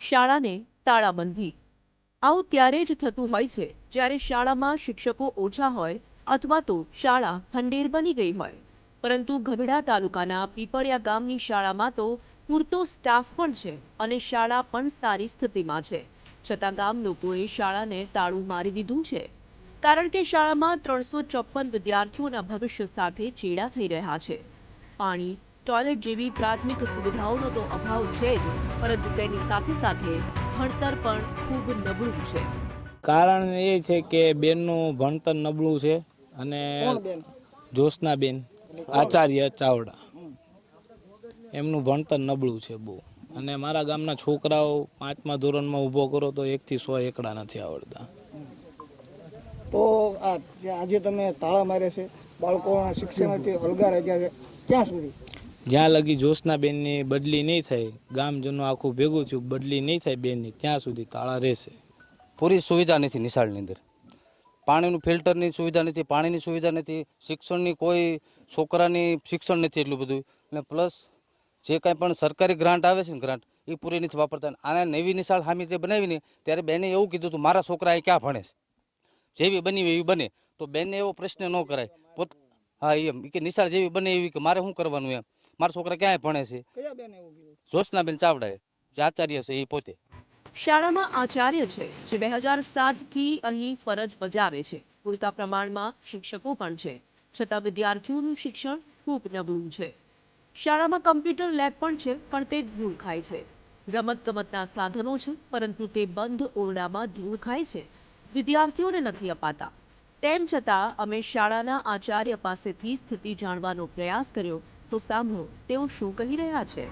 શાળાને તાળાબંધી. આવું ત્યારે જ થતું હોય છે, જ્યારે શાળામાં શિક્ષકો ઓછા હોય અથવા તો શાળા ખંડેર બની ગઈ હોય. પરંતુ ગઢડા તાલુકાના પીપળિયા ગામની શાળામાં તો પૂરતો સ્ટાફ પણ છે અને શાળા પણ સારી સ્થિતિમાં છે. છતાં ગામ લોકોએ શાળાને તાળું મારી દીધું છે. કારણ કે શાળામાં ત્રણસો ચોપન વિદ્યાર્થીઓના ભવિષ્ય સાથે ચેડા થઈ રહ્યા છે. પાણી ટોયલેટ જેવી પ્રાથમિક સુવિધાઓનો તો અભાવ છે જ પરંતુ તેની સાથે સાથે ભણતર પણ ખૂબ નબળું છે. કારણ એ છે કે બેનનું ભણતર નબળું છે અને જ્યોત્સનાબેન આચાર્ય ચાવડા. એમનું ભણતર નબળું છે બહુ. અને મારા ગામના છોકરાઓ પાંચમા ધોરણમાં ઊભો કરો તો એકથી સો એકડા નથી આવડતા. તો આજે તમે તાળા માર્યા છે બાળકોના શિક્ષણથી અલગા રહી ગયા છે ક્યાં સુધી? જ્યાં લગી જોશના બેનની બદલી નહીં થાય ગામજનો આખું ભેગું થયું, બદલી નહીં થાય બેનની, ત્યાં સુધી તાળા રહેશે. પૂરી સુવિધા નથી નિશાળની અંદર. પાણીનું ફિલ્ટરની સુવિધા નથી, પાણીની સુવિધા નથી, શિક્ષણની કોઈ, છોકરાની શિક્ષણ નથી એટલું બધું. અને પ્લસ, જે કાંઈ પણ સરકારી ગ્રાન્ટ આવે છે ને ગ્રાન્ટ, એ પૂરી નથી વાપરતા. આને નવી નિશાળ સામે જે બનાવીને, ત્યારે બેને એવું કીધું હતું મારા છોકરા એ ક્યાં ભણે છે? જેવી બની એવી બને. તો બેનને એવો પ્રશ્ન ન કરાય. પોત, હા, એમ, કે નિશાળ જેવી બને એવી કે મારે શું કરવાનું એમ? મારા છોકરા ક્યાંય ભણે છે? કયા બેન એવું કીધું? જ્યોત્સનાબેન ચાવડાએ. જે આચાર્ય છે એ પોતે. શાળામાં આચાર્ય છે જે બે હજાર સાતથી અહીં ફરજ બજાવે છે. પૂરતા પ્રમાણમાં શિક્ષકો પણ છે. છતાં વિદ્યાર્થીઓનું શિક્ષણ ખૂબ નબળું છે. શાળામાં કમ્પ્યુટર લેબ પણ છે પણ તે ધૂળ ખાય છે. રમત ગમતના સાધનો છે પરંતુ તે બંધ ઓરડામાં ધૂળ ખાય છે. વિદ્યાર્થીઓને નથી અપાતા. તેમ છતાં અમે શાળાના આચાર્ય પાસેથી સ્થિતિ જાણવાનો પ્રયાસ કર્યો. તો સાંભળો, તેઓ શું કહી રહ્યા છે?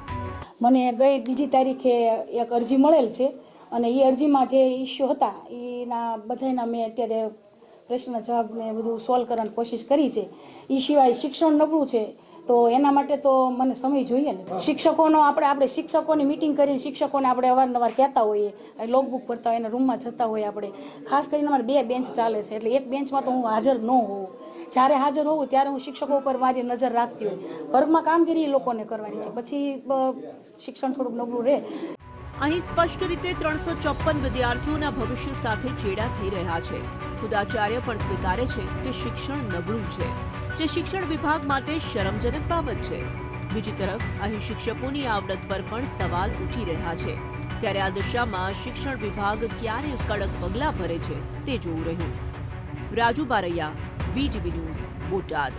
મને ગઈ બીજી તારીખે એક અરજી મળેલ છે અને એ અરજીમાં જે ઇસ્યુ હતા એના બધાના મેં અત્યારે પ્રશ્ન જવાબ ને બધું સોલ્વ કરવાની કોશિશ કરી છે. એ સિવાય શિક્ષણ નબળું છે, તો એના માટે તો મને સમય જોઈએ ને. શિક્ષકોનો આપણે આપણે શિક્ષકોની મિટિંગ કરીને શિક્ષકોને આપણે અવારનવાર કહેતા હોઈએ લોગબુક ભરતા હોય, એના રૂમમાં જતા હોઈએ આપણે. ખાસ કરીને અમારે બે બેન્ચ ચાલે છે, એટલે એક બેન્ચમાં તો હું હાજર ન હોઉં. જ્યારે હાજર હોઉં ત્યારે હું શિક્ષકો ઉપર મારી નજર રાખતી હોય. વર્ગમાં કામગીરી એ લોકોને કરવાની છે. પછી શિક્ષણ થોડુંક નબળું રહે. અહીં સ્પષ્ટ રીતે ત્રણસો ચોપન વિદ્યાર્થીઓના ભવિષ્ય સાથે ચેડા થઈ રહ્યા છે. ખુદાચાર્ય પણ સ્વીકારે છે કે શિક્ષણ નબળું છે, જે શિક્ષણ વિભાગ માટે શરમજનક બાબત છે. બીજી તરફ, અહીં શિક્ષકોની આવડત પર પણ સવાલ ઉઠી રહ્યા છે. ત્યારે આ દિશામાં શિક્ષણ વિભાગ ક્યારે કડક પગલાં ભરે છે તે જોવું રહ્યું. Raju Baraiya VTV news Botad